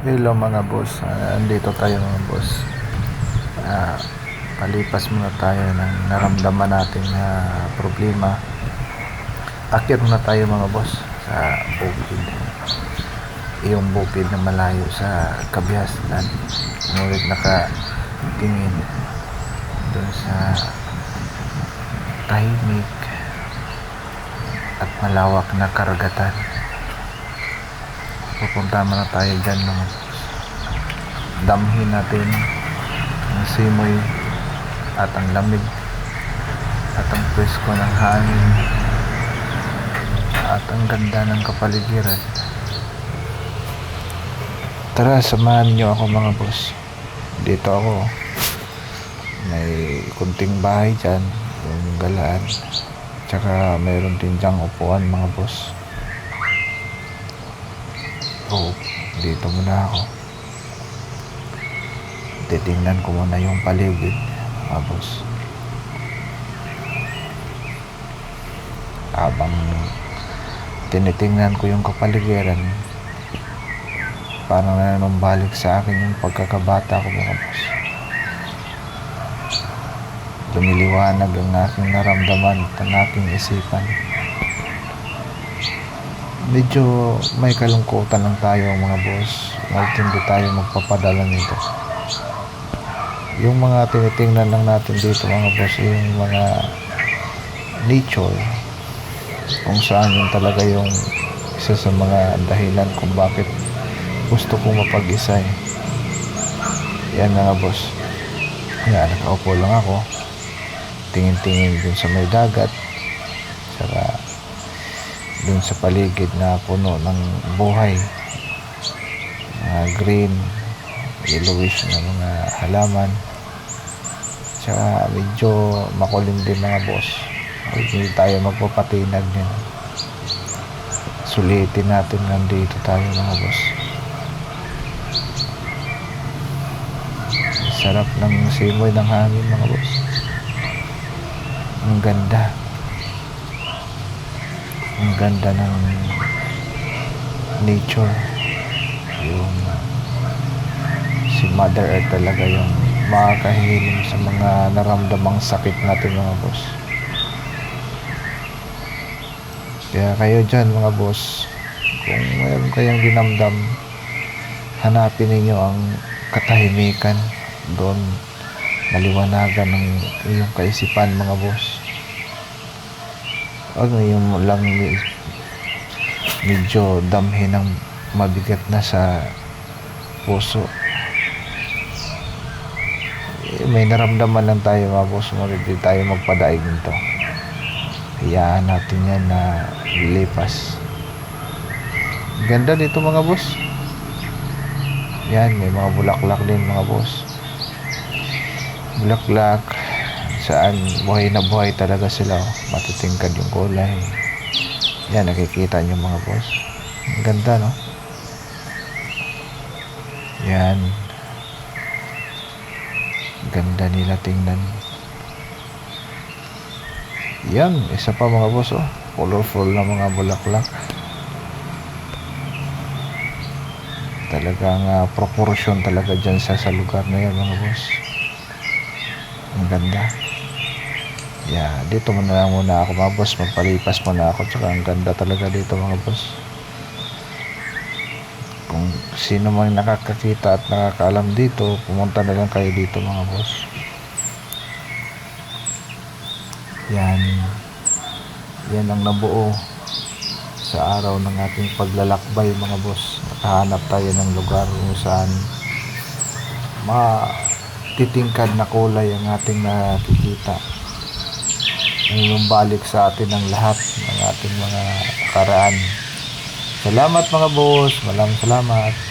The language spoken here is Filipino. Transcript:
Hello mga boss, Ah, andito tayo mga boss. Ah, palipas muna tayo ng naramdaman natin na problema. Akyat muna tayo mga boss sa bukid. Yung bukid na malayo sa Kabiasnan. Ngunit nakatingin doon sa tahimik at malawak na karagatan pupunta muna tayo dyan boss. damhin natin. Ang simoy at ang lamig at ang presko ng hangin at ang ganda ng kapaligiran. Tara samahan nyo ako mga boss. Dito ako. May kunting bahay dyan yung galaan. Tsaka mayroon din dyang upuan mga boss Oo, dito muna ako. Titingnan ko muna yung paligid, mga boss. Habang tinitingnan ko yung kapaligiran, parang nanumbalik sa akin yung pagkakabata ko, mga boss. Lumiliwanag ang aking naramdaman at ang aking isipan medyo may kalungkutan lang tayo mga boss. Kahit hindi tayo magpapadala nito. Yung mga tinitingnan lang natin dito mga boss yung mga nature kung saan yun talaga yung isa sa mga dahilan kung bakit gusto kong mapag-isa eh. yan mga boss. Yan nakaupo lang ako. Tingin-tingin dun sa may dagat saka dun sa paligid na puno ng buhay. Mga green yellowish na mga halaman. Tsaka medyo makulim din mga boss. Hindi tayo magpapatinag din. Sulitin natin nandito tayo mga boss. Sarap ng simoy ng hangin mga boss. Ang ganda ang ganda ng nature. Yung si Mother Earth talaga yung makakahilim sa mga naramdamang sakit natin mga boss. Kaya kayo dyan mga boss kung mayroon kayong dinamdam hanapin ninyo ang katahimikan. Doon maliwanagan ng iyong kaisipan mga boss Huwag yung lang me- medyo damhi ng mabigat na sa puso. Eh, may naramdaman lang tayo mga boss, ngunit di tayo magpadaig nito. Hayaan natin yan na lilipas. Ganda dito mga boss. Yan, may mga bulaklak din mga boss. Bulaklak, saan. Buhay na buhay talaga sila oh. matitingkad yung kulay. Yan nakikita nyo mga boss. Ang ganda no? Yan. Ganda nila tingnan. Yan isa pa mga boss oh. Colorful na mga bulaklak. Talagang uh, proportion talaga dyan sa, sa lugar na yan mga boss. Ang ganda Yeah, dito muna lang muna ako mga boss. Magpalipas muna ako. Tsaka ang ganda talaga dito mga boss. Kung sino man nakakakita at nakakaalam dito, pumunta na lang kayo dito mga boss. Yan. Yan ang nabuo sa araw ng ating paglalakbay mga boss. Nakahanap tayo ng lugar kung saan matitingkad na kulay ang ating nakikita yung balik sa atin ng lahat ng ating mga karaan. Salamat mga boss. Maraming salamat.